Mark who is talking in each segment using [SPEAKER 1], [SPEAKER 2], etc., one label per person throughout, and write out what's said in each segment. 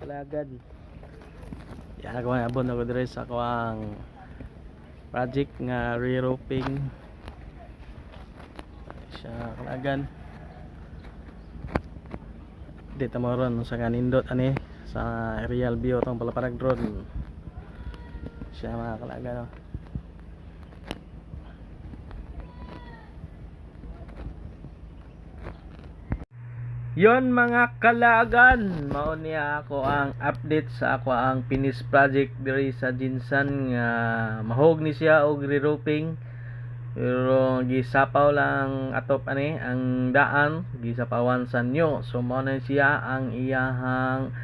[SPEAKER 1] kalagan. Yan ako nga abon ako dire sa ang project nga re-roofing siya kalagan. Dito mo ron sa kanindot ani sa aerial view tong palaparag drone. Siya mga kalagan. Oh. Yon mga kalagan, mao niya ako ang update sa ako ang finish project diri sa Jinsan nga mahog ni siya og re-roofing. Pero gisapaw lang atop ani ang daan, gisapawan sa nyo. So mao na siya ang iyahang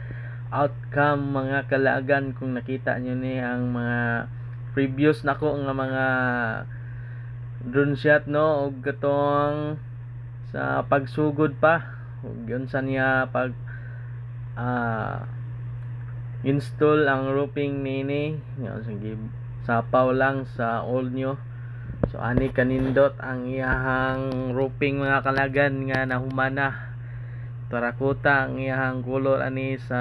[SPEAKER 1] outcome mga kalagan. Kung nakita nyo ni ang mga previous nako nga mga drone shot no? Og katong sa pagsugod pa ug yun sa niya pag ah install ang roofing nini. Nga sige. Sapaw lang sa old nyo. So ani kanindot ang iyahang roofing mga kalagan nga nahumana. Tarakuta ang iyahang color ani sa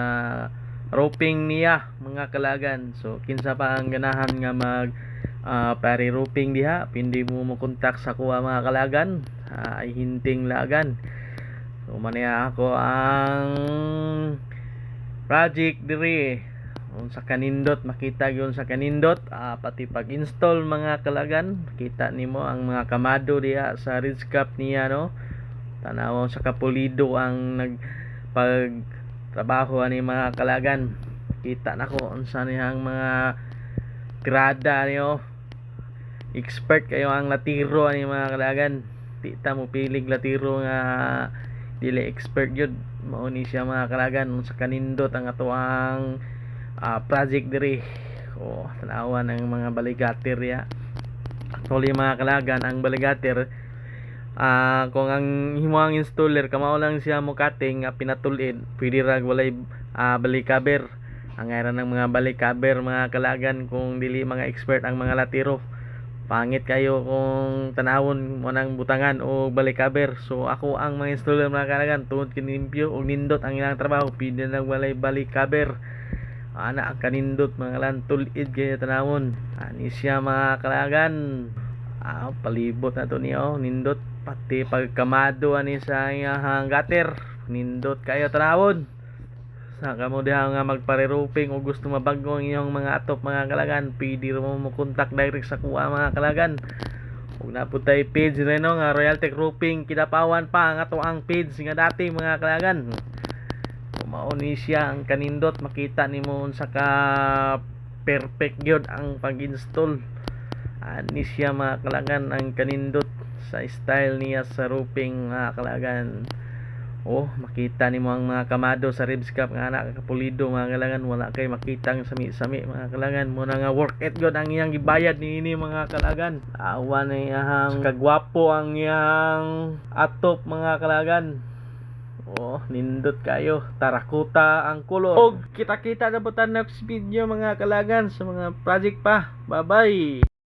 [SPEAKER 1] roofing niya mga kalagan. So kinsa pa ang ganahan nga mag ah pari roofing diha pindi mo mo kontak sa kuha mga kalagan. Ah, ay hinting lagan So maniya ako ang project diri. Kung sa kanindot makita yun sa kanindot. Ah, pati pag install mga kalagan. Kita nimo ang mga kamado diha sa ridge cap niya no? Tanawon sa kapulido ang nag pag trabaho ani mga kalagan. Kita nako unsa niyang mga grada niyo. Expert kayo ang latiro ani mga kalagan. Di ta mo pilig latiro nga dili expert yun. Mao ni siya mga kalagan sa kanindot ang atuang ah, project diri. O tanawan ang mga baligatir ya actually mga kalagan ang baligatir ah kung ang himuang installer kamao lang siya mo cutting nga pinatulid pwede ra walay ah, balikaber. Ang ngaran ng mga balikaber mga kalagan kung dili mga expert ang mga latiro pangit kayo kung tanawon mo ng butangan o balikaber. So ako ang mga installer mga kalagan. Tuod kinimpyo o nindot ang ilang trabaho. Pwede na walay balikaber. Ana ang kanindot mga lan tulid kaya tanawon. Ani siya mga kalagan. Ah, palibot na to niya oh, nindot pati pagkamado ani sa iyang gutter nindot kayo tanawon sa kamo diha nga magpare-roofing o gusto mabago ang iyong mga atop mga kalagan pwede mo mo contact direct sa kuha mga kalagan. Ug na po tay page rin no nga Royal Tech Roofing kidapawan pa ang ato ang page nga dati mga kalagan. Mao ni siya ang kanindot makita nimo sa ka perfect gyud ang pag-install. Ani siya mga kalagan ang kanindot sa style niya sa roofing mga kalagan Oh, makita nimo ang mga kamado sa ribs cup nga anak kapulido mga kalagan wala kay makitang sami-sami mga kalagan mo na nga work it god ang iyang gibayad ni ini mga kalagan awa na iyang kagwapo ang iyang atop mga kalagan Oh, nindot kayo. Tarakuta ang kulor. Og kita-kita na butan next video mga kalagan sa mga project pa. Bye-bye.